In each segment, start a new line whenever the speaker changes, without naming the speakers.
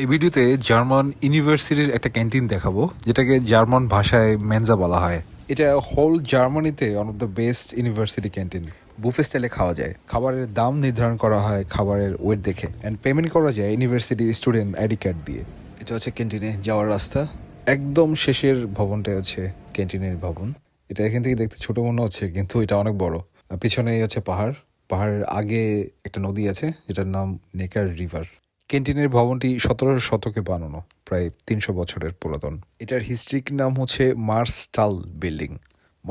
এই ভিডিওতে জার্মান ইউনিভার্সিটির একটা ক্যান্টিন দেখাবো, যেটাকে জার্মান ভাষায় মেনজা বলা হয়। এটা হোল জার্মানিতে one of the best university canteen buffet স্টাইলে খাওয়া যায়। খাবারের দাম নির্ধারণ করা হয় খাবারের ওয়েট দেখে। অ্যান্ড পেমেন্ট করা যায় ইউনিভার্সিটি স্টুডেন্ট আইডি কার্ড দিয়ে। এটা হচ্ছে ক্যান্টিনে যাওয়ার রাস্তা। একদম শেষের ভবনটা হচ্ছে ক্যান্টিনের ভবন। এটা এখান থেকে দেখতে ছোট মনে হচ্ছে, কিন্তু এটা অনেক বড়। পিছনেই হচ্ছে পাহাড়। পাহাড়ের আগে একটা নদী আছে, যেটার নাম নেকার রিভার। ক্যান্টিনের ভবনটি সতেরো শতকে বানানো, প্রায় তিনশো বছরের পুরাতন। এটার হিস্ট্রিক নাম হচ্ছে মার্স টাল বিল্ডিং।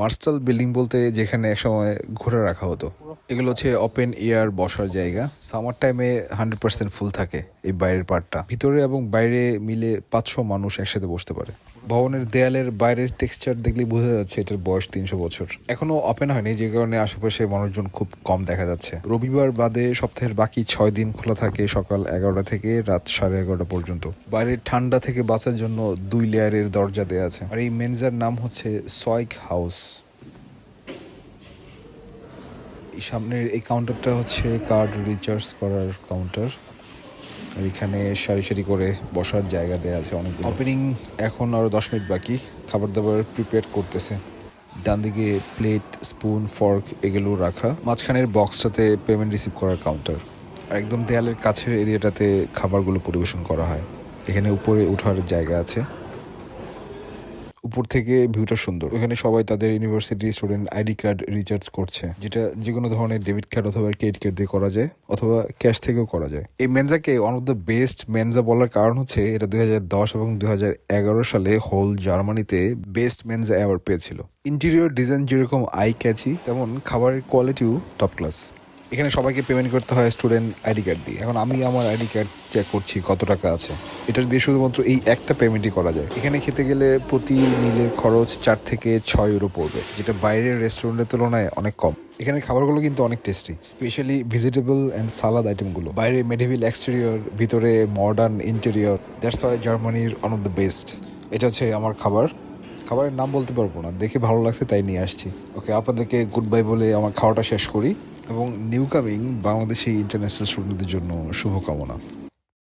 মার্সটাল বিল্ডিং বলতে যেখানে একসময় ঘোড়া রাখা হতো। এগুলো হচ্ছে ওপেন এয়ার বসার জায়গা। সামার টাইমে হান্ড্রেড পার্সেন্ট ফুল থাকে এই বাইরের পার্টটা ভিতরে এবং বাইরে মিলে পাঁচশো মানুষ একসাথে বসতে পারে। ভবনের দেয়ালের বাইরের টেক্সচার দেখলেই বোঝা যাচ্ছে এটার বয়স তিনশো বছর। এখনও ওপেন হয়নি, যে কারণে আশেপাশে মানুষজন খুব কম দেখা যাচ্ছে। রবিবার বাদে সপ্তাহের বাকি ছয় দিন খোলা থাকে সকাল এগারোটা থেকে রাত সাড়ে এগারোটা পর্যন্ত। বাইরের ঠান্ডা থেকে বাঁচার জন্য দুই লেয়ারের দরজা দেওয়া আছে। আর এই মেনজার নাম হচ্ছে সয়ক হাউস এই সামনের এই কাউন্টারটা হচ্ছে কার্ড রিচার্জ করার কাউন্টার আর এখানে সারি সারি করে বসার জায়গা দেওয়া আছে অনেক ওপেনিং এখন আরও দশ মিনিট বাকি। খাবার দাবার প্রিপেয়ার করতেছে। ডান দিকে প্লেট স্পুন ফর্ক এগুলো রাখা। মাঝখানের বক্সটাতে পেমেন্ট রিসিভ করার কাউন্টার আর একদম দেয়ালের কাছের এরিয়াটাতে খাবারগুলো পরিবেশন করা হয়। এখানে উপরে ওঠার জায়গা আছে। উপর থেকে ভিউটা সুন্দর। এখানে সবাই তাদের university student ID card recharge করছে। যেটা যে কোনো ধরনের ডেবিট কার্ড অথবা ক্রেডিট কার্ড দিয়ে করা যায়, অথবা ক্যাশ থেকেও করা যায়। এই মেনজাকে one of the best mensa বলার কারণ হচ্ছে, এটা দুই হাজার দশ এবং দুই হাজার এগারো সালে হোল জার্মানিতে বেস্ট মেনজা অ্যাওয়ার্ড পেয়েছিল। ইন্টেরিয়র ডিজাইন যেরকম আই ক্যাচি তেমন খাবারের কোয়ালিটিও টপ ক্লাস এখানে সবাইকে পেমেন্ট করতে হয় স্টুডেন্ট আইডি কার্ড দিয়ে। এখন আমি আমার আইডি কার্ড চেক করছি কত টাকা আছে। এটার দিয়ে শুধুমাত্র এই একটা পেমেন্টই করা যায়। এখানে খেতে গেলে প্রতি মিলের খরচ চার থেকে ছয় ইউরো পড়বে, যেটা বাইরের রেস্টুরেন্টের তুলনায় অনেক কম। এখানে খাবারগুলো কিন্তু অনেক tasty specially vegetable and salad আইটেমগুলো বাইরে মেডিভিল এক্সটেরিয়র ভিতরে মডার্ন ইন্টেরিয়র দ্যাটস ওয়াই জার্মানির অন অফ দ্য বেস্ট এটা হচ্ছে আমার খাবার। খাবারের নাম বলতে পারব না। দেখে ভালো লাগছে, তাই নিয়ে আসছি। ওকে, আপনাদেরকে গুড বাই বলে আমার খাওয়াটা শেষ করি। এবং নিউ কামিং বাংলাদেশি ইন্টারন্যাশনাল স্টুডেন্টদের জন্য শুভকামনা।